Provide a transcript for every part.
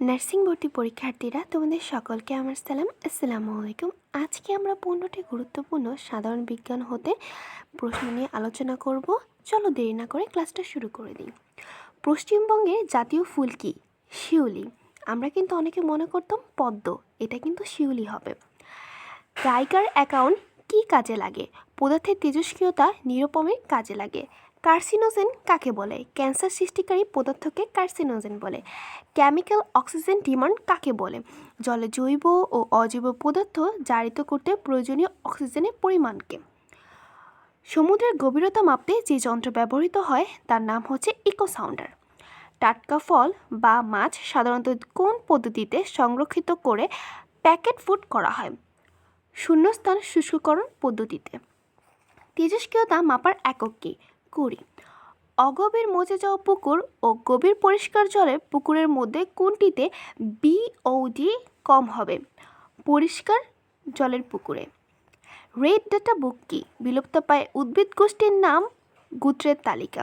Nursing ভর্তি পরীক্ষার্থীরা, তোমাদের সকলকে আমার সালাম। আসসালামু আলাইকুম। আজকে আমরা পনেরোটি গুরুত্বপূর্ণ সাধারণ বিজ্ঞান হতে প্রশ্ন নিয়ে আলোচনা করব। চলো দেরি না করে ক্লাসটা শুরু করে দিই। পশ্চিমবঙ্গের জাতীয় ফুল কি? শিউলি। আমরা কিন্তু অনেকে মনে করতাম পদ্ম, এটা কিন্তু শিউলি হবে। গায়িকার অ্যাকাউন্ট কী কাজে লাগে? পদার্থের তেজস্ক্রিয়তা নিরূপমের কাজে লাগে। কার্সিনোজেন কাকে বলে? ক্যান্সার সৃষ্টিকারী পদার্থকে কার্সিনোজেন বলে। কেমিক্যাল অক্সিজেন ডিমান্ড কাকে বলে? জলে জৈব ও অজৈব পদার্থ জারিত করতে প্রয়োজনীয় অক্সিজেনের পরিমাণকে। সমুদ্রের গভীরতা মাপতে যে যন্ত্র ব্যবহৃত হয়, তার নাম হচ্ছে ইকোসাউন্ডার। টাটকা ফল বা মাছ সাধারণত কোন পদ্ধতিতে সংরক্ষিত করে প্যাকেট ফুড করা হয়? শূন্যস্থান শুষ্ককরণ পদ্ধতিতে। তেজস্ক্রিয়তা মাপার একক কি? কুড়ি অগভীর মজে যাওয়া পুকুর ও গভীর পরিষ্কার জলে পুকুরের মধ্যে কোনটিতে বিওডি কম হবে? পরিষ্কার জলের পুকুরে। রেড ডাটা বুক কি? বিলুপ্তপ্রায় উদ্ভিদ গোষ্ঠীর নাম গুত্রের তালিকা।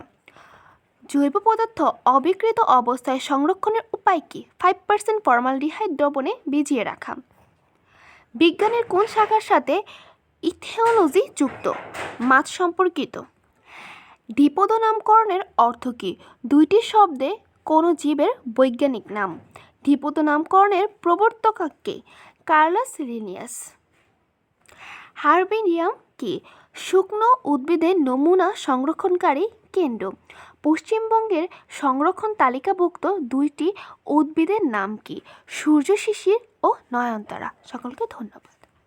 জৈব পদার্থ অবিকৃত অবস্থায় সংরক্ষণের উপায় কি? ফাইভ পার্সেন্ট ফর্মালডিহাইড দ্রবণে ভিজিয়ে রাখা। বিজ্ঞানের কোন শাখার সাথে ইথিওলজি যুক্ত? মাছ সম্পর্কিত। দ্বিপদ নামকরণের অর্থ কী? দুইটি শব্দে কোনো জীবের বৈজ্ঞানিক নাম। দ্বিপদ নামকরণের প্রবর্তককে কার্লাস লিনিয়াস হার্বেরিয়াম কি? শুকনো উদ্ভিদের নমুনা সংরক্ষণকারী কেন্দ্র। পশ্চিমবঙ্গের সংরক্ষণ তালিকাভুক্ত দুইটি উদ্ভিদের নাম কি? সূর্য শিশির ও নয়নতারা। সকলকে ধন্যবাদ।